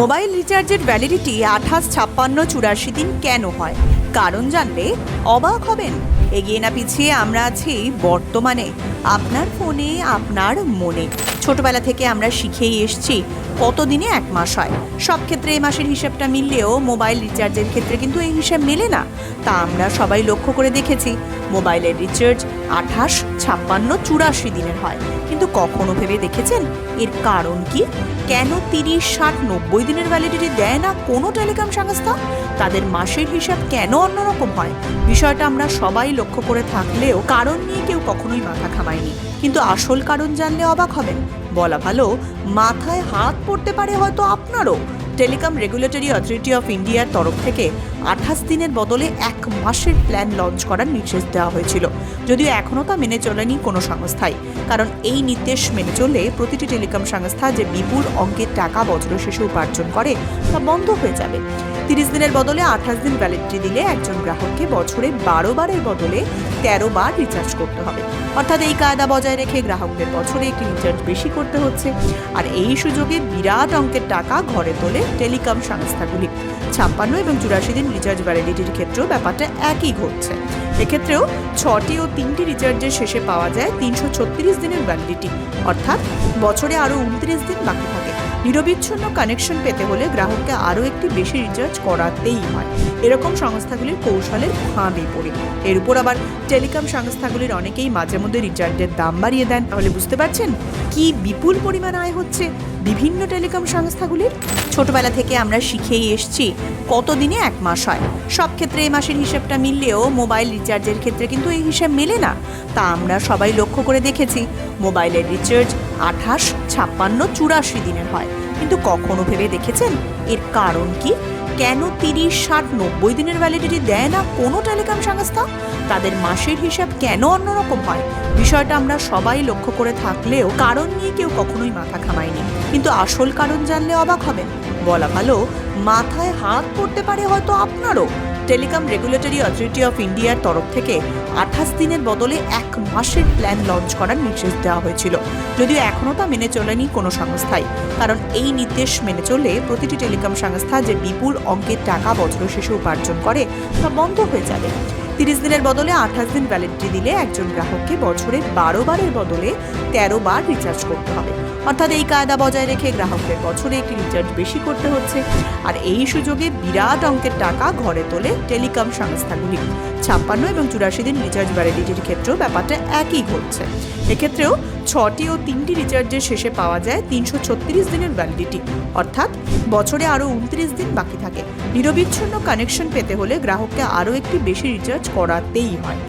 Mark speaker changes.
Speaker 1: Mobile রিচার্জের validity আঠাশ ছাপ্পান্ন চুরাশি দিন কেন হয়? কারণ জানলে অবাক হবেন। এগিয়ে না পিছিয়ে আমরা আছি বর্তমানে। আপনার ফোনে, আপনার মনে। ছোটবেলা থেকে আমরা শিখেই এসছি কতদিনে এক মাস হয়। সব ক্ষেত্রে এই মাসের হিসাবটা মিললেও মোবাইল রিচার্জের ক্ষেত্রে কিন্তু এই হিসাব মেলে না। তা আমরা সবাই লক্ষ্য করে দেখেছি। মোবাইলের রিচার্জ আঠাশ, ছাপ্পান্ন, চুরাশি দিনের হয়। কিন্তু কখনো ভেবে দেখেছেন? এর কারণ কি? কেন তিরিশ, ষাট, নব্বই দিনের ভ্যালিডিটি দেয় না কোনো টেলিকম সংস্থা? তাদের মাসের হিসাব কেন অন্যরকম হয়? বিষয়টা আমরা সবাই লক্ষ্য করে থাকলেও কারণ নিয়ে কেউ কখনোই মাথা খামায়নি কিন্তু আসল কারণ জানলে অবাক হবেন। বলা ভালো, মাথায় হাত পড়তে পারে হয়তো আপনারও। টেলিকম রেগুলেটরি অথরিটি অফ ইন্ডিয়ার তরফ থেকে আঠাশ দিনের বদলে এক মাসের প্ল্যান লঞ্চ করার নির্দেশ দেওয়া হয়েছিল। যদিও এখনও তা মেনে চলেনি কোনো সংস্থায় কারণ এই নির্দেশ মেনে চললে প্রতিটি টেলিকম সংস্থা যে বিপুল অঙ্কের টাকা বছর শেষে উপার্জন করে তা বন্ধ হয়ে যাবে। তিরিশ দিনের বদলে আঠাশ দিন ভ্যালিডিটি দিলে একজন গ্রাহককে বছরে বারো বারের বদলে তেরো বার রিচার্জ করতে হবে। অর্থাৎ এই কায়দা বজায় রেখে গ্রাহকদের বছরে একটি রিচার্জ বেশি করতে হচ্ছে। আর এই সুযোগে বিরাট অঙ্কের টাকা ঘরে তোলে টেলিকম সংস্থাগুলি। ছাপ্পান্ন এবং চুরাশি দিন রিচার্জ ভ্যালিডিটির ক্ষেত্রেও ব্যাপারটা একই ঘটছে। এক্ষেত্রেও ছটি ও তিনটি রিচার্জের শেষে পাওয়া যায় তিনশো ছত্রিশ দিনের ভ্যালিডিটি অর্থাৎ বছরে আরও উনত্রিশ দিন বাকি থাকে। নিরবিচ্ছিন্ন কানেকশন পেতে হলে গ্রাহককে আরও একটি বেশি রিচার্জ করাতেই হয়। এরকম সংস্থাগুলির কৌশলের ফাঁদে পড়ে। এর উপর আবার টেলিকম সংস্থাগুলির অনেকেই মাঝে মধ্যে রিচার্জের দাম বাড়িয়ে দেন। তাহলে বুঝতে পারছেন? কি বিপুল পরিমাণ আয় হচ্ছে বিভিন্ন টেলিকম সংস্থাগুলির? ছোটবেলা থেকে আমরা শিখেই এসছি কতদিনে এক মাস হয়। সব ক্ষেত্রে এই মাসের হিসেবটা মিললেও মোবাইল রিচার্জের ক্ষেত্রে কিন্তু এই হিসেব মেলে না। তা আমরা সবাই লক্ষ্য করে দেখেছি। মোবাইলের রিচার্জ আঠাশ, ছাপ্পান্ন, চুরাশি দিনের হয়। কিন্তু কখনো ভেবে দেখেছেন? এর কারণ কি? কেন তিরিশ, ষাট, নব্বই দিনের ভ্যালিডিটি দেয় না কোনো টেলিকম সংস্থা? তাদের মাসের হিসাব কেন অন্যরকম হয়? বিষয়টা আমরা সবাই লক্ষ্য করে থাকলেও কারণ নিয়ে কেউ কখনোই মাথা খামায়নি কিন্তু আসল কারণ জানলে অবাক হবেন। বলা ভালো, মাথায় হাত পড়তে পারে হয়তো আপনারও। টেলিকম রেগুলেটরি অথরিটি অফ ইন্ডিয়ার তরফ থেকে আঠাশ দিনের বদলে এক মাসের প্ল্যান লঞ্চ করার নির্দেশ দেওয়া হয়েছিল। যদিও এখনও তা মেনে চলেনি কোনো সংস্থাই। কারণ এই নির্দেশ মেনে চললে প্রতিটি টেলিকম সংস্থা যে বিপুল অঙ্কের টাকা বছর শেষে উপার্জন করে তা বন্ধ হয়ে যাবে। তিরিশ দিনের বদলে আঠাশ দিন ভ্যালিডিটি দিলে একজন গ্রাহককে বছরে বারো বারের বদলে তেরো বার রিচার্জ করতে হবে। অর্থাৎ এই কায়দা বজায় রেখে গ্রাহকদের বছরে একটি রিচার্জ বেশি করতে হচ্ছে। আর এই সুযোগে বিরাট অঙ্কের টাকা ঘরে তোলে টেলিকম সংস্থাগুলি। ছাপ্পান্ন এবং চুরাশি দিন রিচার্জ ভ্যালিডিটির ক্ষেত্রেও ব্যাপারটা একই ঘটছে। এক্ষেত্রেও ছটি ও তিনটি রিচার্জের শেষে পাওয়া যায় তিনশো ছত্রিশ দিনের ভ্যালিডিটি অর্থাৎ বছরে আরও উনত্রিশ দিন বাকি থাকে। নিরবিচ্ছিন্ন কানেকশন পেতে হলে গ্রাহককে আরও একটি বেশি রিচার্জ করাতেই হয়।